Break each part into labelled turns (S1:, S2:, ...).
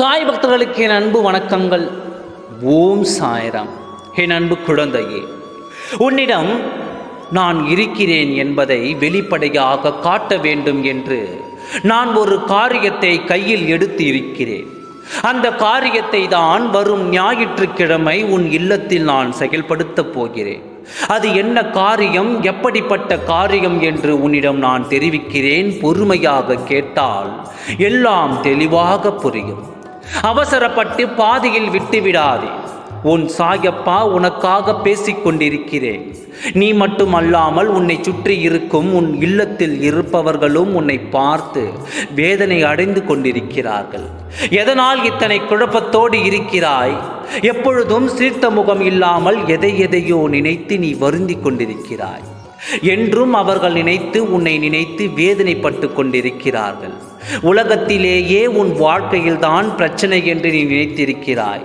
S1: சாய் பக்தர்களுக்கு என் அன்பு வணக்கங்கள். ஓம் சாய்ராம். என் அன்பு குழந்தையே உன்னிடம் நான் இருக்கிறேன் என்பதை வெளிப்படையாக காட்ட வேண்டும் என்று நான் ஒரு காரியத்தை கையில் எடுத்து இருக்கிறேன். அந்த காரியத்தை தான் வரும் ஞாயிற்றுக்கிழமை உன் இல்லத்தில் நான் செயல்படுத்தப் போகிறேன். அது என்ன காரியம் எப்படிப்பட்ட காரியம் என்று உன்னிடம் நான் தெரிவிக்கிறேன் பொறுமையாக கேட்டால் எல்லாம் தெளிவாக புரியும். அவசரப்பட்டு பாதியில் விட்டுவிடாதே. உன் சாயப்பா உனக்காக பேசிக் கொண்டிருக்கிறேன் நீ மட்டும் அல்லாமல் உன்னை சுற்றி இருக்கும் உன் இல்லத்தில் இருப்பவர்களும் உன்னை பார்த்து வேதனை அடைந்து கொண்டிருக்கிறார்கள். எதனால் இத்தனை குழப்பத்தோடு இருக்கிறாய்? எப்பொழுதும் சீர்த்த முகம் இல்லாமல் எதை எதையோ நினைத்து நீ வருந்தி கொண்டிருக்கிறாய். என்றும் அவர்கள் நினைத்து உன்னை நினைத்து வேதனைப்பட்டு கொண்டிருக்கிறார்கள். உலகத்திலேயே உன் வாழ்க்கையில்தான் பிரச்சனை என்று நீ நினைத்திருக்கிறாய்.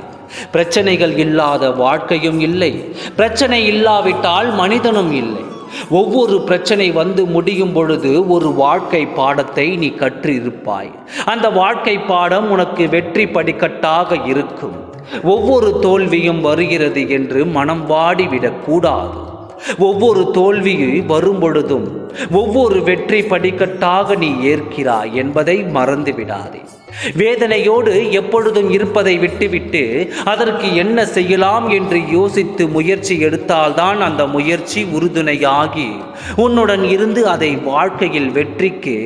S1: பிரச்சனைகள் இல்லாத வாழ்க்கையும் இல்லை. பிரச்சனை இல்லாவிட்டால் மனிதனும் இல்லை. ஒவ்வொரு பிரச்சனை வந்து முடியும் பொழுது ஒரு வாழ்க்கை பாடத்தை நீ கற்று இருப்பாய் அந்த வாழ்க்கை பாடம் உனக்கு வெற்றி படிக்கட்டாக இருக்கும். ஒவ்வொரு தோல்வியும் வருகிறது என்று மனம் வாடிவிடக்கூடாது. ஒவ்வொரு தோல்வி வரும் பொழுதும் ஒவ்வொரு வெற்றி படிக்கட்டாக நீ ஏற்கிறாய் என்பதை மறந்துவிடாதே. வேதனையோடு எப்பொழுதும் இருப்பதை விட்டுவிட்டு அதற்கு என்ன செய்யலாம் என்று யோசித்து முயற்சி எடுத்தால்தான் அந்த முயற்சி உறுதுணையாகி உன்னுடன் இருந்து அதை வாழ்க்கையில் வெற்றிக்கு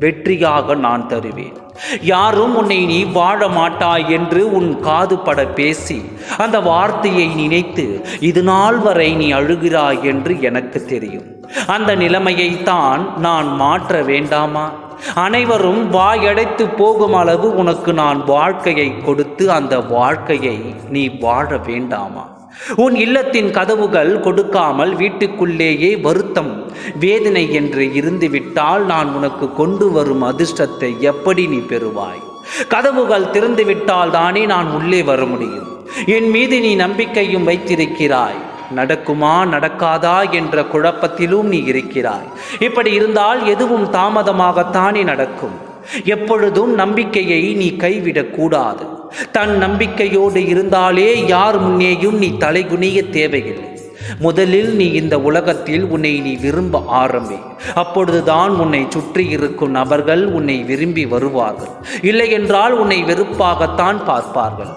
S1: வெற்றியாக நான் தருவேன். யாரும் உன்னை நீ வாழ மாட்டாய் என்று உன் காதுபட பேசி அந்த வார்த்தையை நினைத்து இது நாள் வரை நீ அழுகிறாய் என்று எனக்கு தெரியும். அந்த நிலைமையைத்தான் நான் மாற்ற வேண்டாமா? அனைவரும் வாயடைத்து போகும் அளவு உனக்கு நான் வாழ்க்கையை கொடுத்து அந்த வாழ்க்கையை நீ வாழ வேண்டாமா? உன் இல்லத்தின் கதவுகள் கொடுக்காமல் வீட்டுக்குள்ளேயே வருத்தம் வேதனை என்று இருந்துவிட்டால் நான் உனக்கு கொண்டு வரும் அதிர்ஷ்டத்தை எப்படி நீ பெறுவாய்? கதவுகள் திறந்துவிட்டால் தானே நான் உள்ளே வர முடியும். என் மீது நீ நம்பிக்கையும் வைத்திருக்கிறாய். நடக்குமா நடக்காதா என்ற குழப்பத்திலும் நீ இருக்கிறாய். இப்படி இருந்தால் எதுவும் தாமதமாகத்தானே நடக்கும். எப்பொழுதும் நம்பிக்கையை நீ கைவிடக்கூடாது. தன் நம்பிக்கையோடு இருந்தாலே யார் முன்னேயும் நீ தலைகுனிய தேவையில்லை. முதலில் நீ இந்த உலகத்தில் உன்னை நீ விரும்ப ஆரம்பி. அப்பொழுதுதான் உன்னை சுற்றி இருக்கும் நபர்கள் உன்னை விரும்பி வருவார்கள். இல்லையென்றால் உன்னை வெறுப்பாகத்தான் பார்ப்பார்கள்.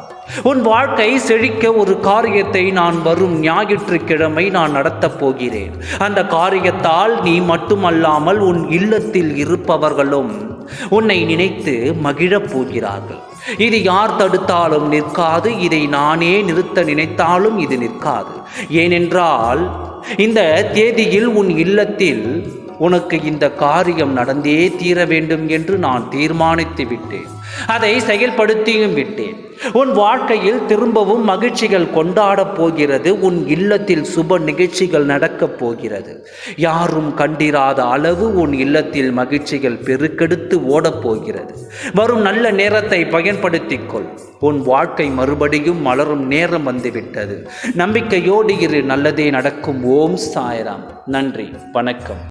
S1: உன் வாழ்க்கை செழிக்க ஒரு காரியத்தை நான் வரும் ஞாயிற்றுக்கிழமை நான் நடத்தப் போகிறேன். அந்த காரியத்தால் நீ மட்டுமல்லாமல் உன் இல்லத்தில் இருப்பவர்களும் உன்னை நினைத்து மகிழப் போகிறார்கள். இது யார் தடுத்தாலும் நிற்காது இதை நானே நிறுத்த நினைத்தாலும் இது நிற்காது. ஏனென்றால் இந்த தேதியில் உன் இல்லத்தில் உனக்கு இந்த காரியம் நடந்தே தீர வேண்டும் என்று நான் தீர்மானித்து விட்டேன். அதை செயல்படுத்தியும் விட்டேன். உன் வாழ்க்கையில் திரும்பவும் மகிழ்ச்சிகள் கொண்டாடப் போகிறது. உன் இல்லத்தில் சுப நிகழ்ச்சிகள் நடக்கப் போகிறது. யாரும் கண்டிராத அளவு உன் இல்லத்தில் மகிழ்ச்சிகள் பெருக்கெடுத்து ஓடப் போகிறது. வரும் நல்ல நேரத்தை பயன்படுத்திக்கொள். உன் வாழ்க்கை மறுபடியும் மலரும் நேரம் வந்துவிட்டது. நம்பிக்கையோடு இரு. நல்லதே நடக்கும். ஓம் சாய்ராம். நன்றி. வணக்கம்.